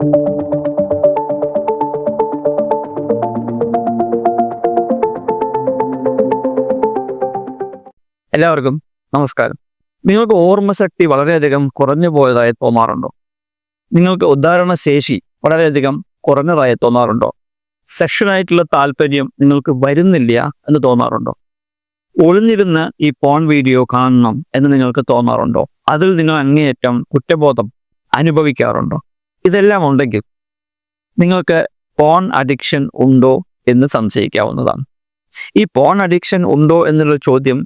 എല്ലാവർക്കും നമസ്കാരം. നിങ്ങൾക്ക് ഓർമ്മശക്തി വളരെയധികം കുറഞ്ഞു പോയതായി തോന്നാറുണ്ടോ? നിങ്ങൾക്ക് ഉദാഹരണ ശേഷി വളരെയധികം കുറഞ്ഞതായി തോന്നാറുണ്ടോ? സെക്ഷനായിട്ടുള്ള താല്പര്യം നിങ്ങൾക്ക് വരുന്നില്ല എന്ന് തോന്നാറുണ്ടോ? ഒളിഞ്ഞിരുന്ന് ഈ പോൺ വീഡിയോ കാണണം എന്ന് നിങ്ങൾക്ക് തോന്നാറുണ്ടോ? അതിൽ നിങ്ങൾ അങ്ങേയറ്റം കുറ്റബോധം അനുഭവിക്കാറുണ്ടോ? ഇതെല്ലാം ഉണ്ടെങ്കിൽ നിങ്ങൾക്ക് പോൺ അഡിക്ഷൻ ഉണ്ടോ എന്ന് സംശയിക്കാവുന്നതാണ്. ഈ പോൺ അഡിക്ഷൻ ഉണ്ടോ എന്നുള്ള ചോദ്യം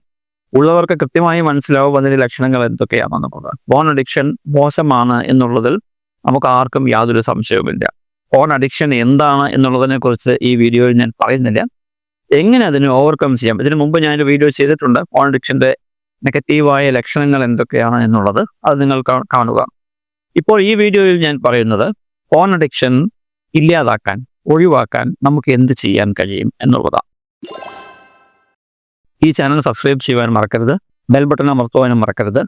ഉള്ളവർക്ക് കൃത്യമായി മനസ്സിലാവും അതിന്റെ ലക്ഷണങ്ങൾ എന്തൊക്കെയാണെന്നുള്ളത്. പോൺ അഡിക്ഷൻ മോശമാണ് എന്നുള്ളതിൽ നമുക്ക് ആർക്കും യാതൊരു സംശയവുമില്ല. പോൺ അഡിക്ഷൻ എന്താണ് എന്നുള്ളതിനെ കുറിച്ച് ഈ വീഡിയോയിൽ ഞാൻ പറയുന്നില്ല. എങ്ങനെ അതിനെ ഓവർകം ചെയ്യാം? ഇതിനു മുമ്പ് ഞാനൊരു വീഡിയോ ചെയ്തിട്ടുണ്ട്. പോൺ അഡിക്ഷന്റെ നെഗറ്റീവായ ലക്ഷണങ്ങൾ എന്തൊക്കെയാണ് എന്നുള്ളത് അത് നിങ്ങൾ കാണുക. ഇപ്പോൾ ഈ വീഡിയോയിൽ ഞാൻ പറയുന്നത് ഫോൺ അഡിക്ഷൻ ഇല്ലാതാക്കാൻ ഒഴിവാക്കാൻ നമുക്ക് എന്ത് ചെയ്യാൻ കഴിയും എന്നുള്ളതാണ്. ഈ ചാനൽ സബ്സ്ക്രൈബ് ചെയ്യുവാൻ മറക്കരുത് ബെൽ ബട്ടൺ അമർത്തുവാനും മറക്കരുത്.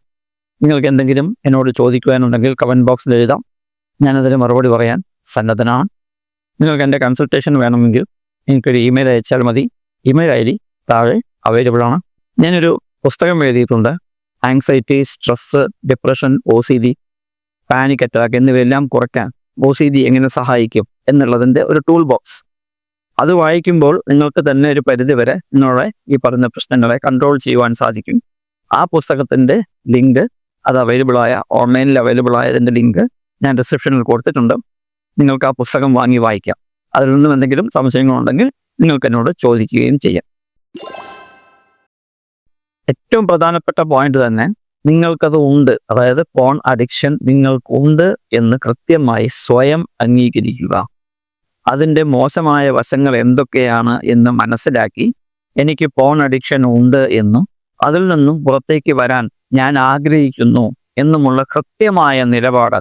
നിങ്ങൾക്ക് എന്തെങ്കിലും എന്നോട് ചോദിക്കുവാനുണ്ടെങ്കിൽ കമന്റ് ബോക്സിൽ എഴുതാം. ഞാനതിന് മറുപടി പറയാൻ സന്നദ്ധനാണ്. നിങ്ങൾക്ക് എന്റെ കൺസൾട്ടേഷൻ വേണമെങ്കിൽ എനിക്കൊരു ഇമെയിൽ അയച്ചാൽ മതി. ഇമെയിൽ ഐ ഡി താഴെ അവൈലബിൾ ആണ്. ഞാനൊരു പുസ്തകം എഴുതിയിട്ടുണ്ട്. Anxiety stress depression O C D panic attack എന്നിവയെല്ലാം കുറയ്ക്കാൻ ഒ സി ഡി എങ്ങനെ സഹായിക്കും എന്നുള്ളതിന്റെ ഒരു ടൂൾ ബോക്സ് അത് വായിക്കുമ്പോൾ നിങ്ങൾക്ക് തന്നെ ഒരു പരിധിവരെ നിങ്ങളുടെ ഈ പറഞ്ഞ പ്രശ്നങ്ങളെ കൺട്രോൾ ചെയ്യുവാൻ സാധിക്കും. ആ പുസ്തകത്തിന്റെ ലിങ്ക് അത് അവൈലബിൾ ആയ ഓൺലൈനിൽ അവൈലബിൾ ആയതിന്റെ ലിങ്ക് ഞാൻ ഡിസ്ക്രിപ്ഷനിൽ കൊടുത്തിട്ടുണ്ട്. നിങ്ങൾക്ക് ആ പുസ്തകം വാങ്ങി വായിക്കാം. അതിൽ നിന്നും എന്തെങ്കിലും സംശയങ്ങളുണ്ടെങ്കിൽ നിങ്ങൾക്ക് എന്നോട് ചോദിക്കുകയും ചെയ്യാം. ഏറ്റവും പ്രധാനപ്പെട്ട പോയിന്റ് തന്നെ നിങ്ങൾക്കത് ഉണ്ട്. അതായത് പോൺ അഡിക്ഷൻ നിങ്ങൾക്കുണ്ട് എന്ന് കൃത്യമായി സ്വയം അംഗീകരിക്കുക. അതിന്റെ മോശമായ വശങ്ങൾ എന്തൊക്കെയാണ് എന്ന് മനസ്സിലാക്കി എനിക്ക് പോൺ അഡിക്ഷൻ ഉണ്ട് എന്നും അതിൽ നിന്നും പുറത്തേക്ക് വരാൻ ഞാൻ ആഗ്രഹിക്കുന്നു എന്നുമുള്ള കൃത്യമായ നിലപാട്.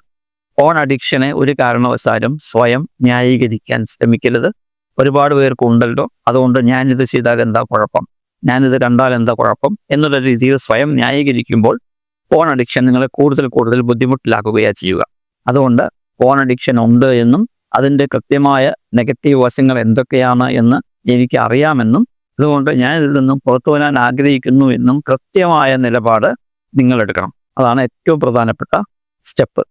ഫോൺ അഡിക്ഷനെ ഒരു കാരണവശാലും സ്വയം ന്യായീകരിക്കാൻ ശ്രമിക്കരുത്. ഒരുപാട് പേർക്ക് ഉണ്ടല്ലോ. അതുകൊണ്ട് ഞാനിത് ചെയ്താൽ എന്താ കുഴപ്പം? ഞാനിത് കണ്ടാൽ എന്താ കുഴപ്പം? എന്നുള്ള രീതിയിൽ സ്വയം ന്യായീകരിക്കുമ്പോൾ ഫോൺ അഡിക്ഷൻ നിങ്ങളെ കൂടുതൽ കൂടുതൽ ബുദ്ധിമുട്ടിലാക്കുകയാണ് ചെയ്യുക. അതുകൊണ്ട് ഫോൺ അഡിക്ഷൻ ഉണ്ട് എന്നും അതിന്റെ കൃത്യമായ നെഗറ്റീവ് വശങ്ങൾ എന്തൊക്കെയാണ് എന്ന് എനിക്ക് അറിയാമെന്നും അതുകൊണ്ട് ഞാൻ ഇതിൽ നിന്നും പുറത്തു വരാൻ ആഗ്രഹിക്കുന്നു എന്നും കൃത്യമായ നിലപാട് നിങ്ങൾ എടുക്കണം. അതാണ് ഏറ്റവും പ്രധാനപ്പെട്ട സ്റ്റെപ്പ്.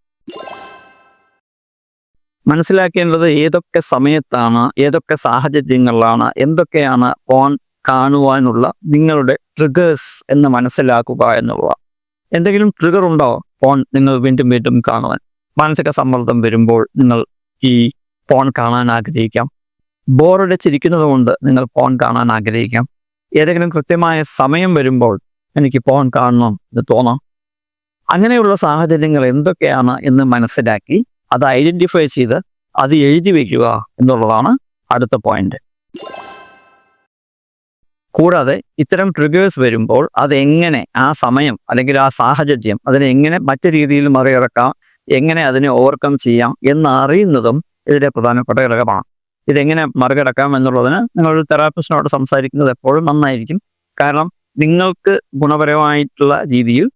മനസ്സിലാക്കേണ്ടത് ഏതൊക്കെ സമയത്താണ് ഏതൊക്കെ സാഹചര്യങ്ങളിലാണ് എന്തൊക്കെയാണ് ഫോൺ കാണുവാനുള്ള നിങ്ങളുടെ ട്രിഗേഴ്സ് എന്ന് മനസ്സിലാക്കുക എന്നുള്ളതാണ്. എന്തെങ്കിലും ട്രിഗർ ഉണ്ടോ? ഫോൺ നിങ്ങൾ വീണ്ടും വീണ്ടും കാണുവാൻ. മാനസിക സമ്മർദ്ദം വരുമ്പോൾ നിങ്ങൾ ഈ ഫോൺ കാണാൻ ആഗ്രഹിക്കാം. ബോറടിച്ചിരിക്കുന്നത് കൊണ്ട് നിങ്ങൾ ഫോൺ കാണാൻ ആഗ്രഹിക്കാം. ഏതെങ്കിലും കൃത്യമായ സമയം വരുമ്പോൾ എനിക്ക് ഫോൺ കാണണം എന്ന് തോന്നാം. അങ്ങനെയുള്ള സാഹചര്യങ്ങൾ എന്തൊക്കെയാണ് എന്ന് മനസ്സിലാക്കി അത് ഐഡന്റിഫൈ ചെയ്ത് അത് എഴുതി വയ്ക്കുക എന്നുള്ളതാണ് അടുത്ത പോയിന്റ് കൂടാതെ ഇത്തരം ട്രിഗേഴ്സ് വരുമ്പോൾ അതെങ്ങനെ ആ സമയം അല്ലെങ്കിൽ ആ സാഹചര്യം അതിനെ എങ്ങനെ മറ്റു രീതിയിൽ മറികടക്കാം എങ്ങനെ അതിനെ ഓവർകം ചെയ്യാം എന്നറിയുന്നതും ഇതിലെ പ്രധാനപ്പെട്ട ഘടകമാണ്. ഇതെങ്ങനെ മറികടക്കാം എന്നുള്ളതിന് നിങ്ങളൊരു തെറാപ്പിസ്റ്റിനോട് സംസാരിക്കുന്നത് എപ്പോഴും നന്നായിരിക്കും. കാരണം നിങ്ങൾക്ക് ഗുണപരമായിട്ടുള്ള രീതിയിൽ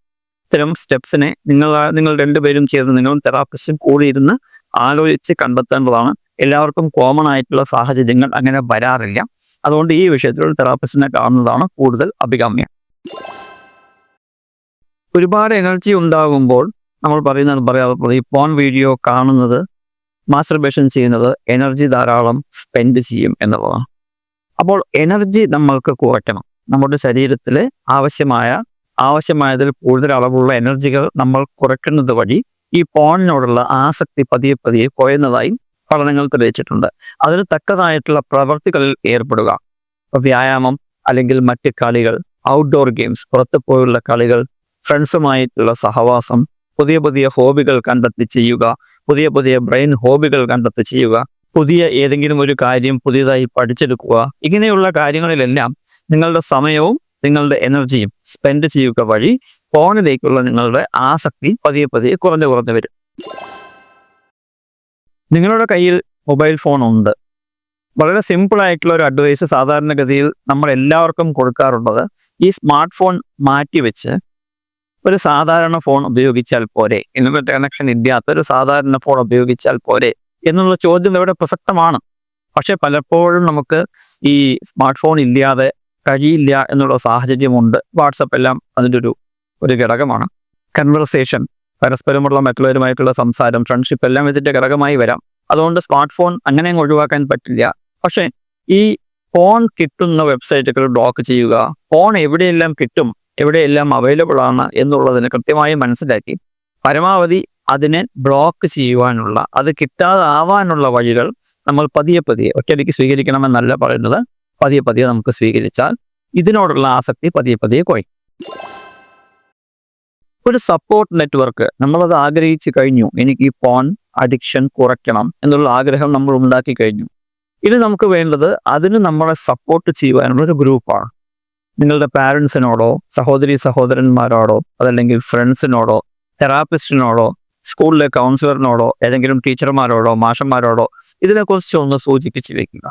ഇത്തരം സ്റ്റെപ്സിനെ നിങ്ങൾ നിങ്ങൾ രണ്ടുപേരും ചേർന്ന് നിങ്ങളും തെറാപ്പിസ്റ്റും കൂടി ഇരുന്ന് ആലോചിച്ച് കണ്ടെത്തേണ്ടതാണ്. എല്ലാവർക്കും കോമൺ ആയിട്ടുള്ള സാഹചര്യങ്ങൾ അങ്ങനെ വരാറില്ല. അതുകൊണ്ട് ഈ വിഷയത്തിൽ തെറാപ്പിസ്റ്റിനെ കാണുന്നതാണ് കൂടുതൽ അഭികാമ്യം. ഒരുപാട് എനർജി ഉണ്ടാകുമ്പോൾ നമ്മൾ പറയുന്നത് പറയാറുള്ളത് ഈ പോൺ വീഡിയോ കാണുന്നത് മാസ്റ്റർബേഷൻ ചെയ്യുന്നത് എനർജി ധാരാളം സ്പെൻഡ് ചെയ്യും എന്നുള്ളതാണ്. അപ്പോൾ എനർജി നമ്മൾക്ക് കുറയ്ക്കണം. നമ്മുടെ ശരീരത്തിൽ ആവശ്യമായ ആവശ്യമായതിൽ കൂടുതൽ അളവുള്ള എനർജികൾ നമ്മൾ കുറയ്ക്കുന്നത് വഴി ഈ പോണിനോടുള്ള ആസക്തി പതിയെ പതിയെ കുറയുന്നതായി പഠനങ്ങൾ തെളിയിച്ചിട്ടുണ്ട്. അതിന് തക്കതായിട്ടുള്ള പ്രവർത്തികളിൽ ഏർപ്പെടുക. വ്യായാമം അല്ലെങ്കിൽ മറ്റ് കളികൾ ഔട്ട്ഡോർ ഗെയിംസ് പുറത്തു പോയുള്ള കളികൾ ഫ്രണ്ട്സുമായിട്ടുള്ള സഹവാസം പുതിയ പുതിയ ഹോബികൾ കണ്ടെത്തി ചെയ്യുക പുതിയ പുതിയ ബ്രെയിൻ ഹോബികൾ കണ്ടെത്തി ചെയ്യുക പുതിയ ഏതെങ്കിലും ഒരു കാര്യം പുതിയതായി പഠിച്ചെടുക്കുക ഇങ്ങനെയുള്ള കാര്യങ്ങളിലെല്ലാം നിങ്ങളുടെ സമയവും നിങ്ങളുടെ എനർജിയും സ്പെൻഡ് ചെയ്യുക വഴി ഫോണിലേക്കുള്ള നിങ്ങളുടെ ആസക്തി പതിയെ പതിയെ കുറഞ്ഞു കുറഞ്ഞു വരും. നിങ്ങളുടെ കയ്യിൽ മൊബൈൽ ഫോൺ ഉണ്ട്. വളരെ സിമ്പിൾ ആയിട്ടുള്ള ഒരു അഡ്വൈസ് സാധാരണഗതിയിൽ നമ്മൾ എല്ലാവർക്കും കൊടുക്കാറുള്ളത്. ഈ സ്മാർട്ട് ഫോൺ മാറ്റിവെച്ച് ഒരു സാധാരണ ഫോൺ ഉപയോഗിച്ചാൽ പോരെ. ഇന്റർനെറ്റ് കണക്ഷൻ ഇല്ലാത്ത ഒരു സാധാരണ ഫോൺ ഉപയോഗിച്ചാൽ പോരെ എന്നുള്ള ചോദ്യം ഇവിടെ പ്രസക്തമാണ്. പക്ഷെ പലപ്പോഴും നമുക്ക് ഈ സ്മാർട്ട് ഫോൺ ഇല്ലാതെ കഴിയില്ല എന്നുള്ള സാഹചര്യമുണ്ട്. വാട്സപ്പ് എല്ലാം അതിന്റെ ഒരു ഒരു ഘടകമാണ്. കൺവെർസേഷൻ പരസ്പരമുള്ള മറ്റുള്ളവരുമായിട്ടുള്ള സംസാരം ഫ്രണ്ട്ഷിപ്പ് എല്ലാം ഇതിന്റെ ഘടകമായി വരാം. അതുകൊണ്ട് സ്മാർട്ട് ഫോൺ അങ്ങനെ ഒഴിവാക്കാൻ പറ്റില്ല. പക്ഷേ ഈ ഫോൺ കിട്ടുന്ന വെബ്സൈറ്റുകൾ ബ്ലോക്ക് ചെയ്യുക ഫോൺ എവിടെയെല്ലാം കിട്ടും എവിടെയെല്ലാം അവൈലബിൾ ആണ് എന്നുള്ളതിന് കൃത്യമായി മനസ്സിലാക്കി പരമാവധി അതിനെ ബ്ലോക്ക് ചെയ്യുവാനുള്ള അത് കിട്ടാതാവാനുള്ള വഴികൾ നമ്മൾ പതിയെ പതിയെ ഒറ്റയടിക്ക് സ്വീകരിക്കണമെന്നല്ല പറയുന്നത് പതിയെ പതിയെ നമുക്ക് സ്വീകരിച്ചാൽ ഇതിനോടുള്ള ആസക്തി പതിയെ പതിയെ കുറയും. ഒരു സപ്പോർട്ട് നെറ്റ്വർക്ക് നമ്മളത് ആഗ്രഹിച്ചു കഴിഞ്ഞു. എനിക്ക് ഈ പോൺ അഡിക്ഷൻ കുറയ്ക്കണം എന്നുള്ള ആഗ്രഹം നമ്മൾ ഉണ്ടാക്കി കഴിഞ്ഞു. ഇനി നമുക്ക് വേണ്ടത് അതിന് നമ്മളെ സപ്പോർട്ട് ചെയ്യുവാനുള്ള ഒരു ഗ്രൂപ്പാണ് നിങ്ങളുടെ പാരൻസിനോടോ സഹോദരി സഹോദരന്മാരോടോ അതല്ലെങ്കിൽ ഫ്രണ്ട്സിനോടോ തെറാപ്പിസ്റ്റിനോടോ സ്കൂളിലെ കൗൺസിലറിനോടോ ഏതെങ്കിലും ടീച്ചർമാരോടോ മാഷന്മാരോടോ ഇതിനെക്കുറിച്ച് ഒന്ന് സൂചിപ്പിച്ച് വെക്കുക.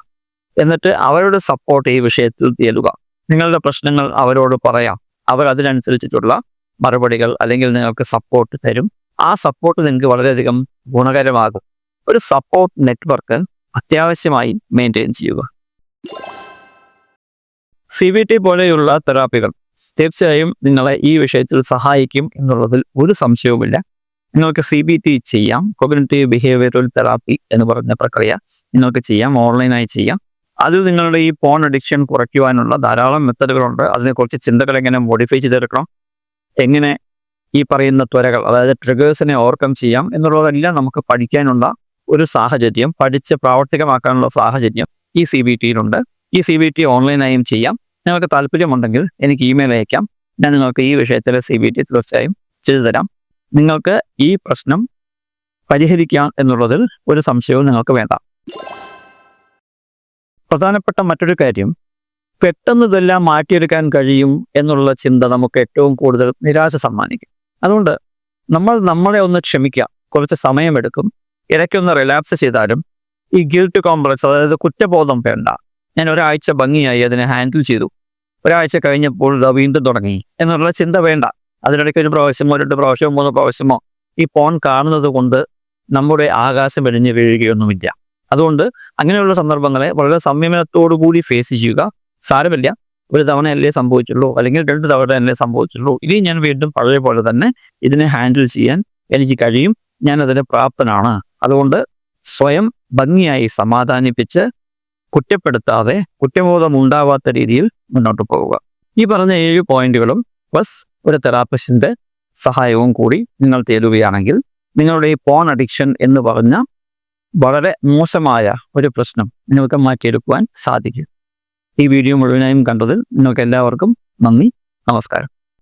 എന്നിട്ട് അവരുടെ സപ്പോർട്ട് ഈ വിഷയത്തിൽ തേടുക. നിങ്ങളുടെ പ്രശ്നങ്ങൾ അവരോട് പറയാം. അവർ അതിനനുസരിച്ചിട്ടുള്ള മറുപടികൾ അല്ലെങ്കിൽ നിങ്ങൾക്ക് സപ്പോർട്ട് തരും. ആ സപ്പോർട്ട് നിങ്ങൾക്ക് വളരെയധികം ഗുണകരമാകും. ഒരു സപ്പോർട്ട് നെറ്റ്വർക്ക് അത്യാവശ്യമായി മെയിന്റെയിൻ ചെയ്യുക. സി ബി ടി പോലെയുള്ള തെറാപ്പികൾ തീർച്ചയായും നിങ്ങളെ ഈ വിഷയത്തിൽ സഹായിക്കും എന്നുള്ളതിൽ ഒരു സംശയവുമില്ല. നിങ്ങൾക്ക് സി ബി ടി ചെയ്യാം. കോഗ്നറ്റീവ് ബിഹേവിയറൽ തെറാപ്പി എന്ന് പറഞ്ഞ പ്രക്രിയ നിങ്ങൾക്ക് ചെയ്യാം. ഓൺലൈനായി ചെയ്യാം. അതിൽ നിങ്ങളുടെ ഈ ഫോൺ അഡിക്ഷൻ കുറയ്ക്കുവാനുള്ള ധാരാളം മെത്തഡുകളുണ്ട് അതിനെക്കുറിച്ച് ചിന്തകൾ എങ്ങനെ മോഡിഫൈ ചെയ്തെടുക്കണം. എങ്ങനെ ഈ പറയുന്ന ത്വരകൾ അതായത് ട്രിഗേഴ്സിനെ ഓവർകം ചെയ്യാം എന്നുള്ളതെല്ലാം നമുക്ക് പഠിക്കാനുള്ള ഒരു സാഹചര്യം പഠിച്ച് പ്രാവർത്തികമാക്കാനുള്ള സാഹചര്യം ഈ സി ബി ടിയിലുണ്ട് ഈ സി ബി ടി ഓൺലൈനായും ചെയ്യാം. നിങ്ങൾക്ക് താല്പര്യമുണ്ടെങ്കിൽ എനിക്ക് ഇമെയിൽ അയക്കാം. ഞാൻ നിങ്ങൾക്ക് ഈ വിഷയത്തിലെ സി ബി ടി തീർച്ചയായും ചെയ്തു തരാം. നിങ്ങൾക്ക് ഈ പ്രശ്നം പരിഹരിക്കാം എന്നുള്ളതിൽ ഒരു സംശയവും നിങ്ങൾക്ക് വേണ്ട. പ്രധാനപ്പെട്ട മറ്റൊരു കാര്യം പെട്ടെന്ന് ഇതെല്ലാം മാറ്റിയെടുക്കാൻ കഴിയും എന്നുള്ള ചിന്ത നമുക്ക് ഏറ്റവും കൂടുതൽ നിരാശ സമ്മാനിക്കും. അതുകൊണ്ട് നമ്മൾ നമ്മളെ ഒന്ന് ക്ഷമിക്കാം. കുറച്ച് സമയമെടുക്കും. ഇടയ്ക്കൊന്ന് റിലാക്സ് ചെയ്താലും ഈ ഗിൽട്ട് കോംപ്ലക്സ് അതായത് കുറ്റബോധം വേണ്ട. ഞാൻ ഒരാഴ്ച ഭംഗിയായി അതിനെ ഹാൻഡിൽ ചെയ്തു. ഒരാഴ്ച കഴിഞ്ഞപ്പോൾ വീണ്ടും തുടങ്ങി എന്നുള്ള ചിന്ത വേണ്ട. അതിനിടയ്ക്ക് ഒരു പ്രാവശ്യമോ രണ്ട് പ്രാവശ്യമോ മൂന്ന് പ്രാവശ്യമോ ഈ ഫോൺ കാണുന്നത് കൊണ്ട് നമ്മുടെ ആകാശം വെടിഞ്ഞ് വീഴുകയൊന്നുമില്ല. അതുകൊണ്ട് അങ്ങനെയുള്ള സന്ദർഭങ്ങളെ വളരെ സംയമനത്തോടു കൂടി ഫേസ് ചെയ്യുക. സാരമില്ല. ഒരു തവണ അല്ലേ സംഭവിച്ചുള്ളൂ. അല്ലെങ്കിൽ രണ്ട് തവണ അല്ലേ സംഭവിച്ചുള്ളൂ. ഇനി ഞാൻ വീണ്ടും പഴയ പോലെ തന്നെ ഇതിനെ ഹാൻഡിൽ ചെയ്യാൻ എനിക്ക് കഴിയും. ഞാൻ അതിന് പ്രാപ്തനാണ്. അതുകൊണ്ട് സ്വയം ഭംഗിയായി സമാധാനിപ്പിച്ച് കുറ്റപ്പെടുത്താതെ കുറ്റബോധം ഉണ്ടാവാത്ത രീതിയിൽ മുന്നോട്ട് പോവുക. ഈ പറഞ്ഞ ഏഴ് പോയിന്റുകളും പ്ലസ് ഒരു തെറാപ്പിസ്റ്റിന്റെ സഹായവും കൂടി നിങ്ങൾ തേടുകയാണെങ്കിൽ നിങ്ങളുടെ ഈ പോൺ അഡിക്ഷൻ എന്ന് പറഞ്ഞ വളരെ മോശമായ ഒരു പ്രശ്നം നിങ്ങൾക്ക് മാറ്റിയെടുക്കുവാൻ സാധിക്കും. ഈ വീഡിയോ മുഴുവനായും കണ്ടതിൽ നിങ്ങൾക്ക് എല്ലാവർക്കും നന്ദി നമസ്കാരം.